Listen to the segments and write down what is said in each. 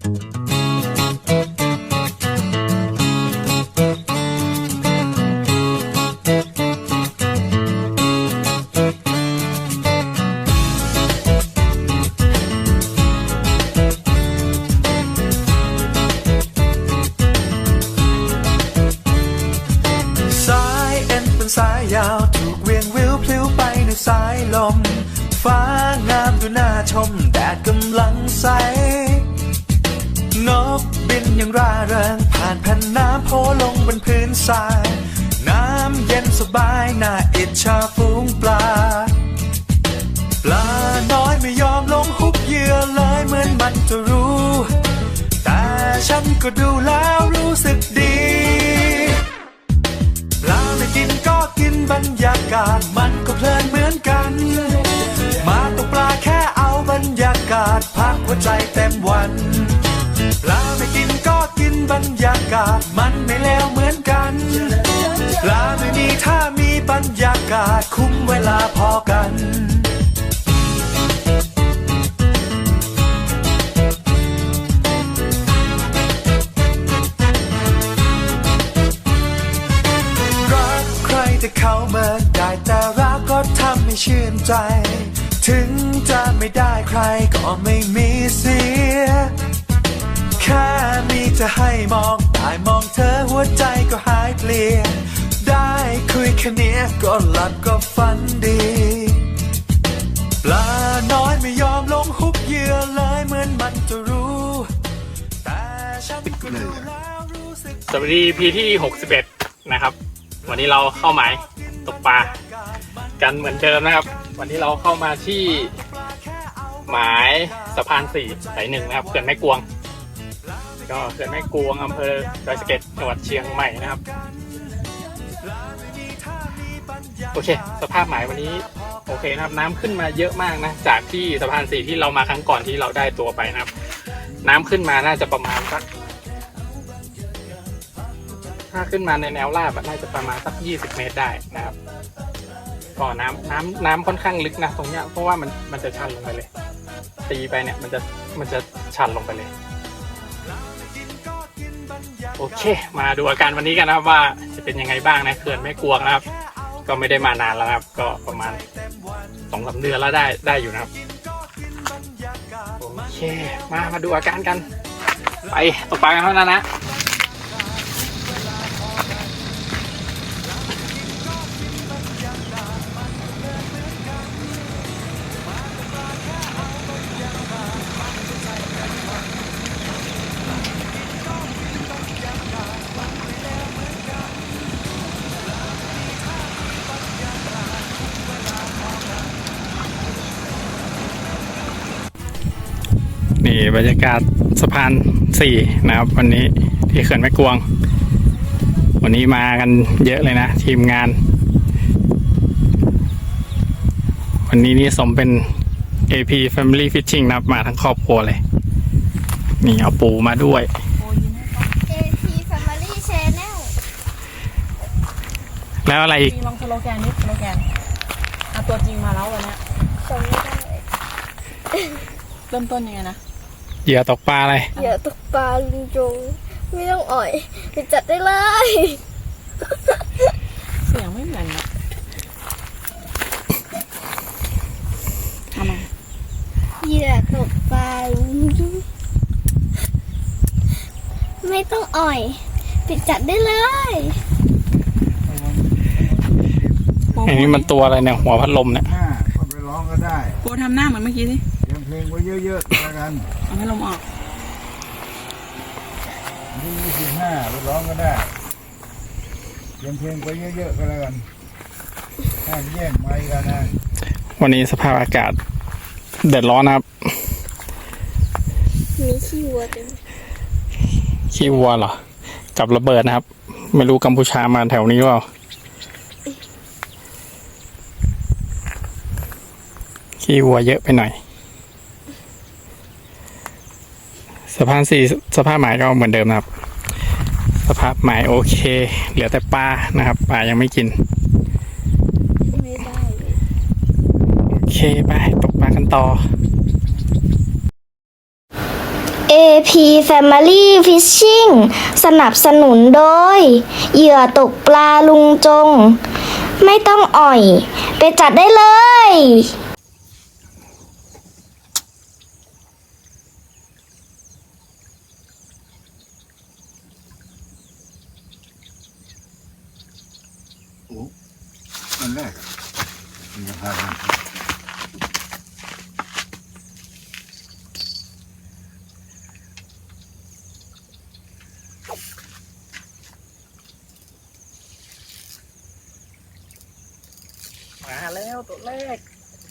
ส ผ่านแผ่นน้ำโผล่ลงบนพื้นทราย น้ำเย็นสบายน่าอิจฉาฝูงปลา ปลาน้อยไม่ยอมลงหุบเหยื่อเลยเหมือนมันจะรู้ แต่ฉันก็ดูแล้วรู้สึกดี ปลาไม่กินก็กินบรรยากาศมันก็เพลินเหมือนกัน มาตกปลาแค่เอาบรรยากาศพักหัวใจเต็มวัน รรยากาศมันไม่เลวเหมือนกันปลาไม่มีถ้ามีบรรยากาศคุ้มเวลาพอกันรักใครแต่เขาเมินได้แต่รักก็ทำให้ชื่นใจ ถึงจะไม่ได้ใครก็ไม่มีเสีย ค่มีจะให้มองได้มองเธอหัวใจก็หายเปลี่ยนได้คุยแค่นี้ก็หลับก็ฝันดี ปลาน้อยไม่ยอมลงหุบเหยื่อเลยเหมือนมันจะรู้ แต่ฉันก็รู้แล้วรู้สึกสวัสดีพีที่ 61 นะครับ วันนี้เราเข้าหมายตกปลากันเหมือนเดิมนะครับ วันนี้เราเข้ามาที่หมายสะพานสี่สายหนึ่งนะครับเขื่อนแม่กวง ก็เขื่อนแม่กวงอำเภอดอยสะเก็ดจังหวัดเชียงใหม่นะครับ โอเค สภาพหมายวันนี้ โอเคนะครับ น้ำขึ้นมาเยอะมากนะ จากที่สะพานสี่ที่เรามาครั้งก่อนที่เราได้ตัวไปนะครับ น้ำขึ้นมาน่าจะประมาณสักถ้าขึ้นมาในแนวราบน่าจะประมาณสัก20เมตรได้นะครับก็น้ำน้ำน้ำค่อนข้างลึกนะตรงเนี้ยเพราะว่ามันมันจะชันลงไปเลย ตีไปเนี่ยมันจะมันจะชันลงไปเลย โอเค มาดูอาการวันนี้กันนะครับว่าจะเป็นยังไงบ้างนะเขื่อนไม่กวนะครับ ก็ไม่ได้มานานแล้วครับ ก็ประมาณสองสามเดือนแล้วได้ได้อยู่นะครับโอเค มามาดูอาการกัน ไปตกปลากันเท่านั้นนะ บรรยากาศสะพานสี่นะครับ วันนี้ที่เขื่อนแม่กวง วันนี้มากันเยอะเลยนะ ทีมงาน วันนี้นี่สมเป็น AP Family Fishing นะครับมาทั้งครอบครัวเลย นี่เอาปูมาด้วย AP Family Channel แล้วอะไรอีกจริงลองสโลแกนนิดสโลแกนเอาตัวจริงมาแล้ววันเนี้ยจำไม่ได้ เริ่มต้นยังไงนะ เหยื่อตกปลาอะไรอย่าตกปลาลุงจงไม่ต้องอ่อยไปจัดได้เลย เสียงไม่เหมือนอะเอามาอย่าตกปลาลุงจงไม่ต้องอ่อยไปจัดได้เลยอันนี้มันตัวอะไรเนี่ยหัวพัดลมเนี่ย หน้าก็ไปร้องก็ได้ โปรทำหน้าเหมือนเมื่อกี้สิ เตรียมเพลงไว้เยอะๆแล้วกันเอา ให้ลมออกยี่สิบห้าไปร้องก็ได้เตรียมเพลงไว้เยอะๆก็แล้วกันห้ามแย่งไม้กันนะวันนี้สภาพอากาศเดือดร้อนนะครับ มีขี้วัวเต็มขี้วัวเหรอ กับระเบิดนะครับ ไม่รู้กัมพูชามาแถวนี้หรือเปล่าขี้วัวเยอะไปหน่อย สะพานสี่สภาพหมายก็เหมือนเดิมนะครับ สภาพหมายโอเค เหลือแต่ปลานะครับปลายังไม่กินโอเคไปตกปลากันต่อ AP Family Fishing สนับสนุนโดย เหยื่อตกปลาลุงจง ไม่ต้องอ่อย ไปจัดได้เลย อันแรกอะมันยังหามัน มาแล้วตัวแรก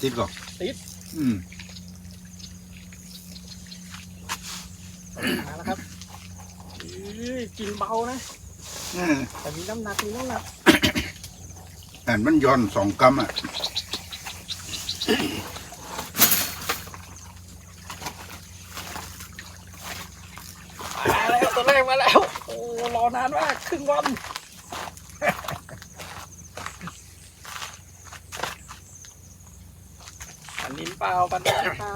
ติดก่อนติด อืมมาแล้วครับอื้อกินเบานะเออแต่มีน้ำหนักมีน้ำหนักแต่มันย้อนสองกำอะมาแล้วตัวแรกมาแล้ว โอ้รอนานมากครึ่งวัน ปันนินเป ล่าปันนินเปล่า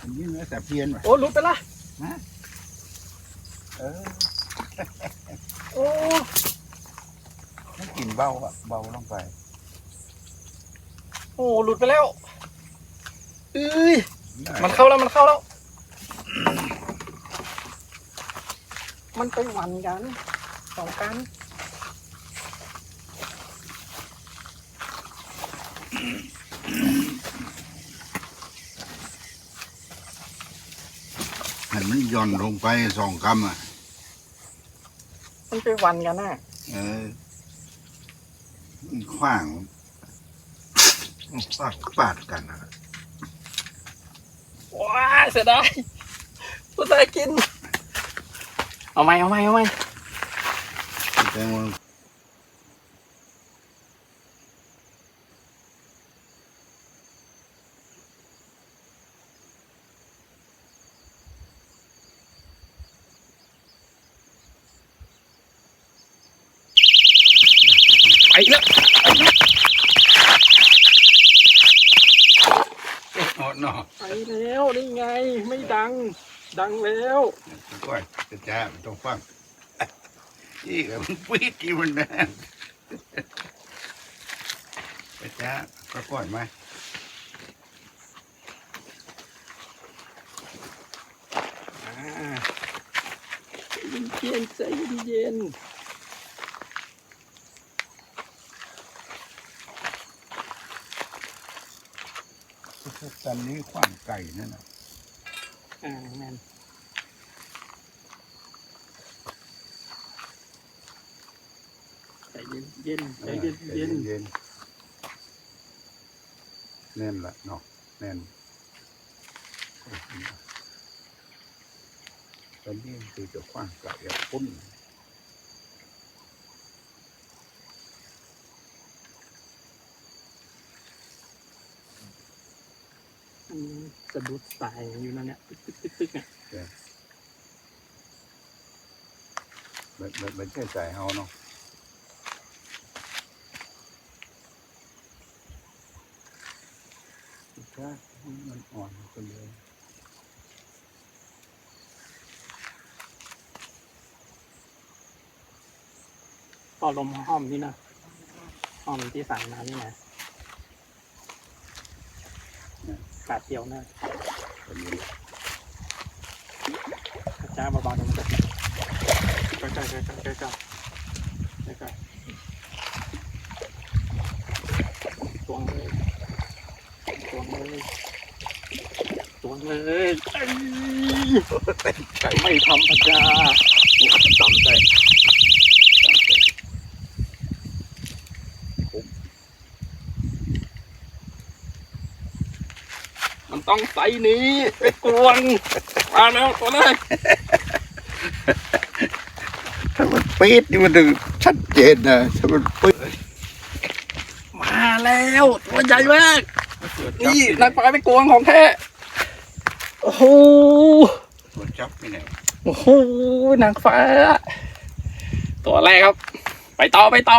อันนี้เนื้อแต่เพียนว่ะโอ้หลุดไปละเออโอ้มันกลินเบาอะเบาลงไปโอ้หลุดไปแล้วเอ้ยมันเข้าแล้วมันเข้าแล้ว มันไปหวันกันสองกัน แต่มัน ย้อนลงไปสองกำอะ มันไปหวันกันน่ะเออมันขว้างมันปาดปาดกันอะว้าเสียดายผู้ตายกิน เอาไหมเอาไหมเอาไหม แต่ว่า ไปแล้วอ๋อเนาะไปแล้วนี่ไง ไม่ดัง ดังแล้วก้อยจะจ้ามันต้องฟังอีกอะมันปีดที่มันนะจะจ้าก็ก้อยไหมอ่าใจเย็นๆใจเย็น ตอนนี้ขว้างไก่นั่นน่ะอ่าแม่นใจเย็นเย็นๆใจเย็นเย็นเย็นแน่นละเนาะแน่นตอนนี้คือจะขว้างไก่อะพุ่น ๆมัน สะดุดสายอยู่นั่นเนี่ยตึกตึกตึกตึกเนี่ยมันมันมันใช่ใจเฮาเนาะถ้ามันอ่อนคนเดียวพอลมห้อมนี่นะห้อมที่สั่งมานี่นะ กาดเดียวนะคนนี้จ้าเบาๆเดี๋ยวมันจะใกล้ๆใกล้ๆใกล้ๆใกล้ๆใกล้ๆตวงเลยตวงเลยตวงเลยเอ้ยไก่ไม่ธรรมดาโอ้จำได้จำได้ผมมัน ต้องใส่นี้ไปกวนมาแล้วตัวแรกถ้ามันปี๊ดนี่มันถึงชัดเจนนะถ้ามันปี๊ดมาแล้วตัวใหญ่มากนี่นายปลาไปโกงของแท้โอ้โหมันจับไม่ไหนโอ้โหนางฟ้า ตัวแรกครับ ไปต่อไปต่อ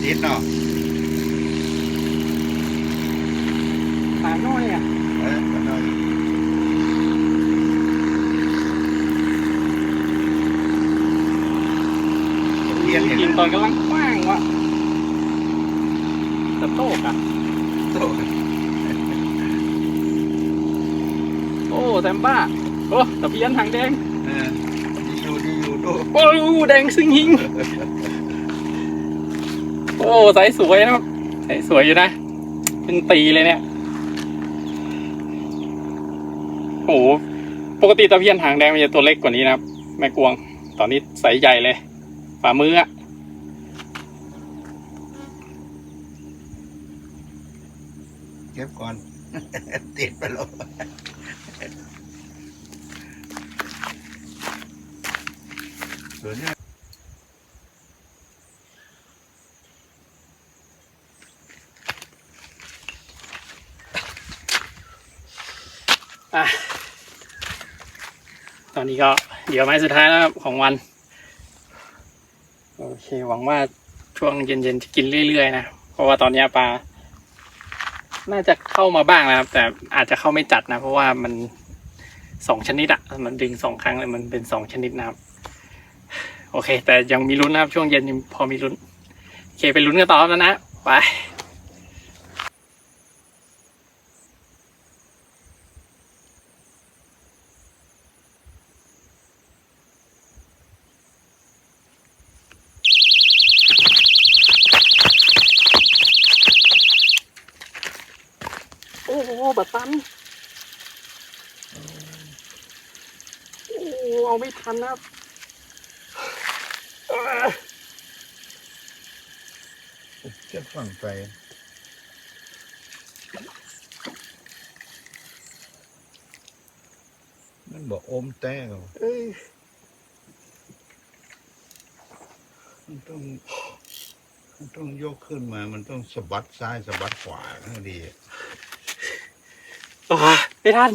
เติ ดเนาะปลาน้อยอะเออก็ได้เพี้ยนเห็นกินตอนกำลังกว้างวะตะโตกอะโตโอ้แซมบ้าโอ้ตะเพียนหางแดงเออดีอยู่ดีอยู่โตโอ้แดงซึ่งหิง โอ้ใสสวยนะครับใสสวยอยู่นะ เป็นตีเลยเนี่ย โอ้โหปกติตะเพียนหางแดงมันจะตัวเล็กกว่านี้นะครับ แม่กวง ตอนนี้ใสใหญ่เลย ฝ่ามืออะเก็บก่อน ติดไปแล้วส่วนเนี้ย อะ ตอ นี้ก็เดี๋ยวไม้สุดท้ายแล้วของวัน โอเค หวังว่าช่วงเย็นๆจะกินเรื่อยๆนะ เพราะว่าตอนนี้ปลา น่าจะเข้ามาบ้างนะครับ แต่อาจจะเข้าไม่จัดนะ เพราะว่ามันสองชนิดอะมันดึงสองครั้งเลยมันเป็นสองชนิดนะครับ โอเค แต่ยังมีลุ้นนะครับ ช่วงเย็นยังพอมีลุ้น โอเคไปลุ้นกันต่อแล้วนะ ไป โอ้โหบัตตัน โอ้โหเอาไม่ทันนะครับเอ้อ เก็บฝั่งไปมันบอกอมแต้วเอ้ยมันต้อง มันต้องยกขึ้นมา มันต้องสะบัดซ้ายสะบัดขวาให้ดีโอ้ยไม่ทัน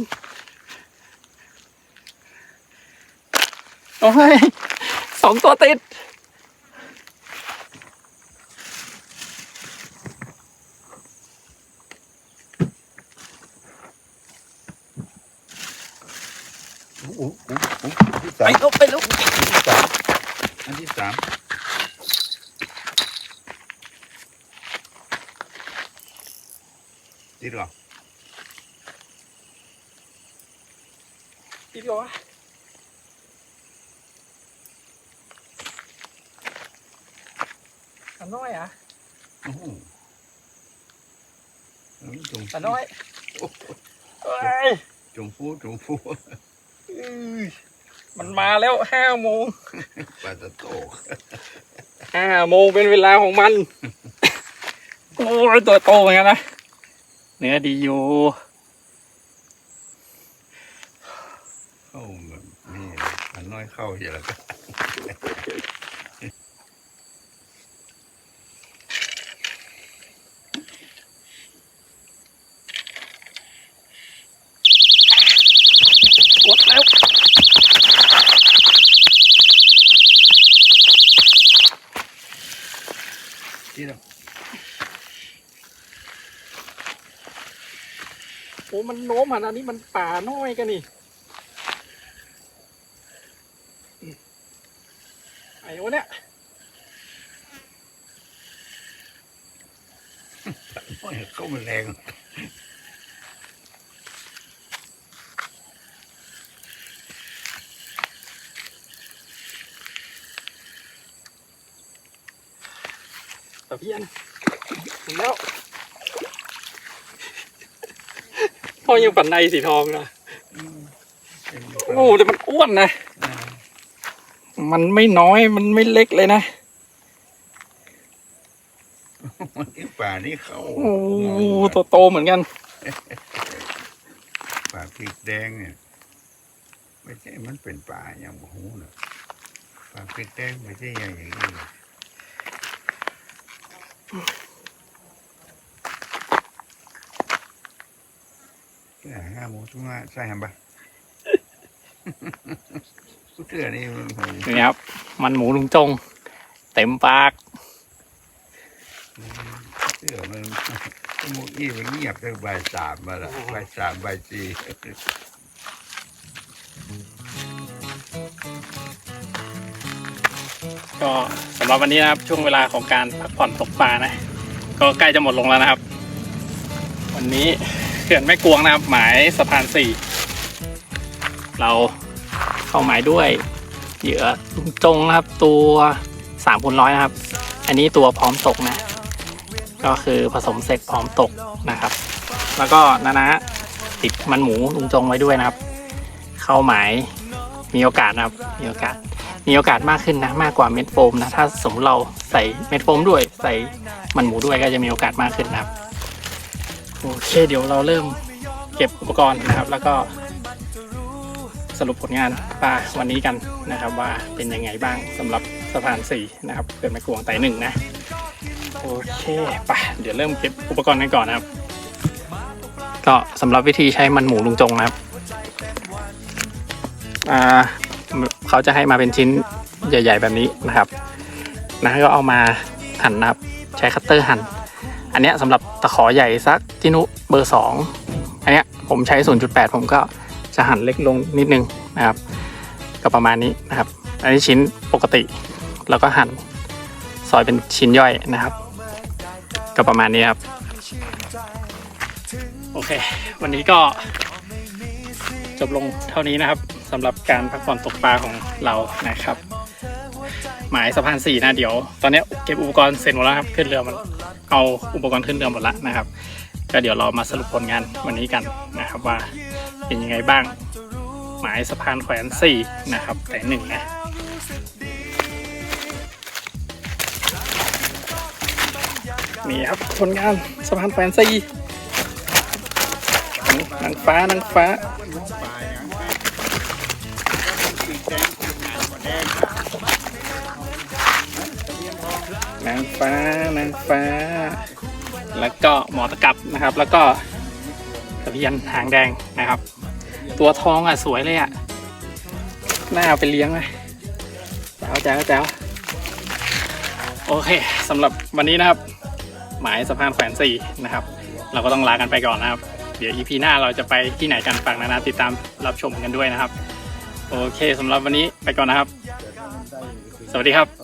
โอ้ยสองตัวติด โอ้โหโอ้โหโอ้โหที่ไปสามลุกไปลุกที่สามอันที่สามติดหรออีกเหรอวะอันน้อยอะโอ้โหเออจงอันน้อยโอ้โหเอ้ยจงฟูจงฟูอื้อ มันมาแล้วห้าโมงปลาตะโตกห้าโมงเป็นเวลาของมัน โอ้ยตัวโตเหมือนกันนะ เนื้อดีอยู่เข้าแบบนี่อันน้อยเข้าอย่างแล้วก็ กดแล้ว ที่เราโอ้มันโน้มขนาดนี้มันป่าน้อยกันนี่ไอ้โอ้เนี่ยเข้ามันแรง ตะเพียนถึงแล้วพ่อยังปันในสีทองนะโอ้แต่มันอ้วนนะ มันไม่น้อยมันไม่เล็กเลยนะมันที่ป่านี่เข้าโอ้ตัวโตเหมือนกันป่าพริกแดงเนี่ยไม่ใช่มันเป็นป่าอย่างโอ้โหเนอะป่าพริกแดงไม่ใช่อย่างอย่างนี้นะแค่ แห้าโมงช่วงห้าใส่ไหมบ้าเสื้อนี่นี่ครับ มันหมูลุงจง เต็มปากเสื้อมันหมูอี้มันเงียบตั้งใบสามมาละใบสามใบสี่ ก็สำหรับวันนี้นะครับช่วงเวลาของการพักผ่อนตกปลานะ ก็ใกล้จะหมดลงแล้วนะครับ วันนี้เขื่อนแม่กวงนะครับ หมายสะพานสี่เราเข้าหมายด้วยเหยื่อลุงจงนะครับ ตัวสามคูณร้อยนะครับ อันนี้ตัวพร้อมตกนะ ก็คือผสมเสร็จพร้อมตกนะครับ แล้วก็นานะติดมันหมูลุงจงไว้ด้วยนะครับ เข้าหมายมีโอกาสนะครับมีโอกาส มีโอกาสมากขึ้นนะมากกว่าเม็ดโฟมนะถ้าสมมติเราใส่เม็ดโฟมด้วย ใส่มันหมูด้วยก็จะมีโอกาสมากขึ้นนะครับโอเคเดี๋ยวเราเริ่มเก็บอุปกรณ์นะครับ แล้วก็สรุปผลงานปลาวันนี้กันนะครับว่าเป็นยังไงบ้างสำหรับสะพานสีนะครับเกิดแม่กวงไต่หนึ่งนะโอเคไปเดี๋ยวเริ่มเก็บอุปกรณ์กันก่อนนะครับ ก็สำหรับวิธีใช้มันหมูลุงจงนะครับอ่า เขาจะให้มาเป็นชิ้นใหญ่ ๆ แบบนี้นะครับนะก็เอามาหั่นนะครับ ใช้คัตเตอร์หั่น อันเนี้ยสำหรับตะขอใหญ่สักจินุเบอร์ 2 อันเนี้ยผมใช้ 0.8 ผมก็จะหั่นเล็กลงนิดนึงนะครับก็ประมาณนี้นะครับ อันนี้ชิ้นปกติ แล้วก็หั่นซอยเป็นชิ้นย่อยนะครับ ก็ประมาณนี้ครับ โอเค วันนี้ก็จบลงเท่านี้นะครับ สำหรับการพักผ่อนตกปลาของเรานะครับ หมายสะพานสี่นะเดี๋ยว ตอนนี้เก็บอุปกรณ์เสร็จหมดแล้วครับขึ้นเรือมันเอาอุปกรณ์ขึ้นเรือหมดแล้วนะครับ ก็เดี๋ยวเรามาสรุปผลงานวันนี้กันนะครับว่าเป็นยังไงบ้าง หมายสะพานแขวนสี่นะครับ แต่หนึ่งนะนี่ครับผลงานสะพานแขวนสี่นางฟ้านางฟ้าางฟ้านางฟ้า แล้วก็หมอตะกับนะครับ แล้วก็ตะเพียนหางแดงนะครับ ตัวทองอะสวยเลยอะน่าเอาไปเลี้ยงเลยแจ๋วแจ๋วแจ๋วโอเคสำหรับวันนี้นะครับ หมายสะพานแขวนสี่นะครับ เราก็ต้องลากันไปก่อนนะครับ เดี๋ยว EP หน้าเราจะไปที่ไหนกันฝากนานาติดตามรับชมกันด้วยนะครับ โอเคสำหรับวันนี้ไปก่อนนะครับ สวัสดีครับ